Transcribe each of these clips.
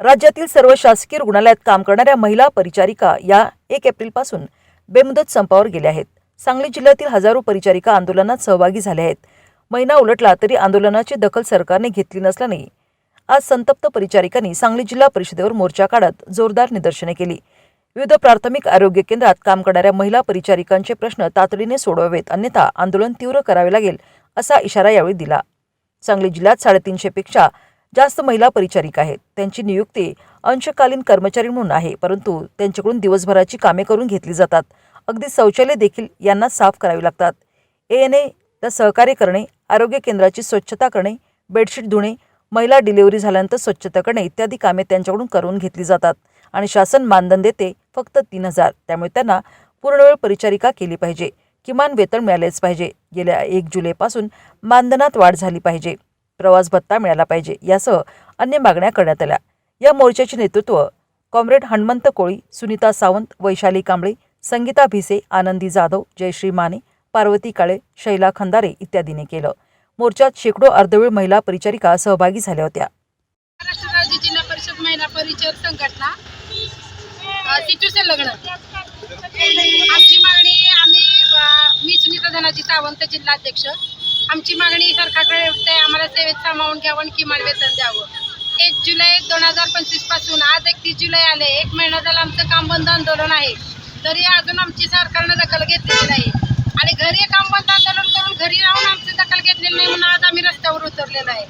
राज्यातील सर्व शासकीय रुग्णालयात काम करणाऱ्या महिला परिचारिका या एक एप्रिलपासून बेमुदत संपावर गेल्या आहेत. सांगली जिल्ह्यातील हजारो परिचारिका आंदोलनात सहभागी झाल्या आहेत. महिना उलटला तरी आंदोलनाची दखल सरकारने घेतली नसल्याने आज संतप्त परिचारिकांनी सांगली जिल्हा परिषदेवर मोर्चा काढत जोरदार निदर्शने केली. विविध प्राथमिक आरोग्य केंद्रात काम करणाऱ्या महिला परिचारिकांचे प्रश्न तातडीने सोडवावेत अन्यथा आंदोलन तीव्र करावे लागेल असा इशारा यावेळी दिला. सांगली जिल्ह्यात साडेतीनशेपेक्षा जास्त महिला परिचारिका आहेत. त्यांची नियुक्ती अंशकालीन कर्मचारी म्हणून आहे परंतु त्यांच्याकडून दिवसभराची कामे करून घेतली जातात. अगदी शौचालय देखील यांना साफ करावी लागतात. ए तर सहकार्य करणे आरोग्य केंद्राची स्वच्छता करणे बेडशीट धुणे महिला डिलिव्हरी झाल्यानंतर स्वच्छता करणे इत्यादी कामे त्यांच्याकडून करून घेतली जातात आणि शासन मानधन देते फक्त तीन हजार. त्यामुळे त्यांना पूर्णवेळ परिचारिका केली पाहिजे. किमान वेतन मिळालेच पाहिजे. गेल्या एक जुलैपासून मानधनात वाढ झाली पाहिजे. प्रवास भत्ता मिळाला पाहिजे यासह अन्य मागण्या करण्यात आल्या. या मोर्चाचे नेतृत्व कॉम्रेड हनुमंत कोळी सुनीता सावंत वैशाली कांबळे संगीता भिसे आनंदी जाधव जयश्री माने पार्वती काळे शैला खंदारे इत्यादीने केलं. मोर्चात शेकडो अर्धवेळ महिला परिचारिका सहभागी झाल्या होत्या. महाराष्ट्र राज्य जिल्हा परिषद महिला परिचर संघटना आमची मागणी आम्ही मी सुनीता धनाजी सावंत जिल्हाध्यक्ष. आमची मागणी सरकारकडे उठते आम्हाला सेवेत सामावून घ्यावं आणि किमान वेतन द्यावं. एक जुलै दोन हजार पंचवीसपासून आज एकतीस जुलै आले एक महिना झाला आमचं काम बंद आंदोलन आहे. तरी अजून आमची सरकारनं दखल घेतलेली नाही. आणि घरी काम बंद आंदोलन करून घरी राहून आमची दखल घेतलेली नाही म्हणून आज आम्ही रस्त्यावर उतरलेलो आहे.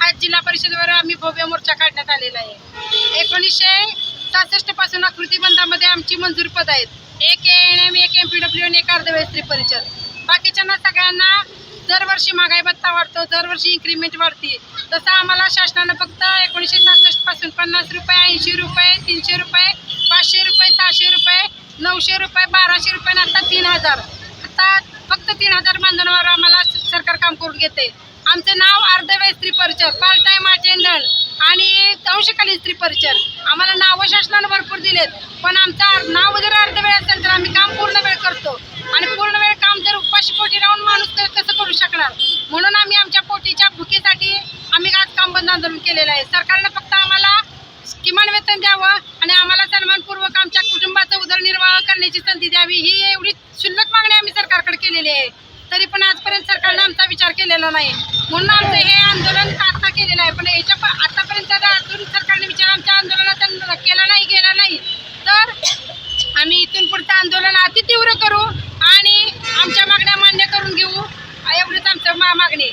आज जिल्हा परिषदेवर आम्ही भव्य मोर्चा काढण्यात आलेला आहे. एकोणीसशे सहासष्टपासून आकृती बंधामध्ये आमची मंजूर पद आहेत. एक एन एम एक एम पी डब्ल्यू आणि एक अर्धवेस्त्री परिषद. बाकीच्यांना सगळ्यांना दरवर्षी महागाई भत्ता वाढतो दरवर्षी इन्क्रीमेंट वाढते. तसं आम्हाला शासनानं फक्त एकोणीसशे सहासष्टपासून पन्नास रुपये ऐंशी रुपये तीनशे रुपये पाचशे रुपये सहाशे रुपये नऊशे रुपये बाराशे रुपये आणि आता तीन हजार. आता फक्त तीन हजार मानधनावर आम्हाला सरकार काम करून घेते आमचं नाव अर्धवेळ स्त्री परिचर पार्ट टाइम अटेंडंट आणि अंशकालीन स्त्री परिचर. आम्हाला नावं शासनानं भरपूर दिलेत पण आमचं नाव जर अर्धवेळ करू शकणार. म्हणून आम्ही आमच्या पोटीच्या भुकीसाठी आम्ही आज काम बंद आंदोलन केलेलं आहे. सरकारनं फक्त आम्हाला किमान वेतन द्यावं आणि आम्हाला सन्मानपूर्वक आमच्या कुटुंबाचा उदरनिर्वाह करण्याची संधी द्यावी ही एवढी शुल्लक मागणी आम्ही सरकारकडे केलेली आहे. तरी पण आजपर्यंत सरकारनं आमचा विचार केलेला नाही. म्हणून आमचं हे आंदोलन आता केलेलं आहे. पण याच्या आतापर्यंत अजून सरकारने विचार आमच्या आंदोलनाचा केला नाही गेला नाही. तर आम्ही इथून पुढचं आंदोलन अति तीव्र करू. त्याच्यावर मागणी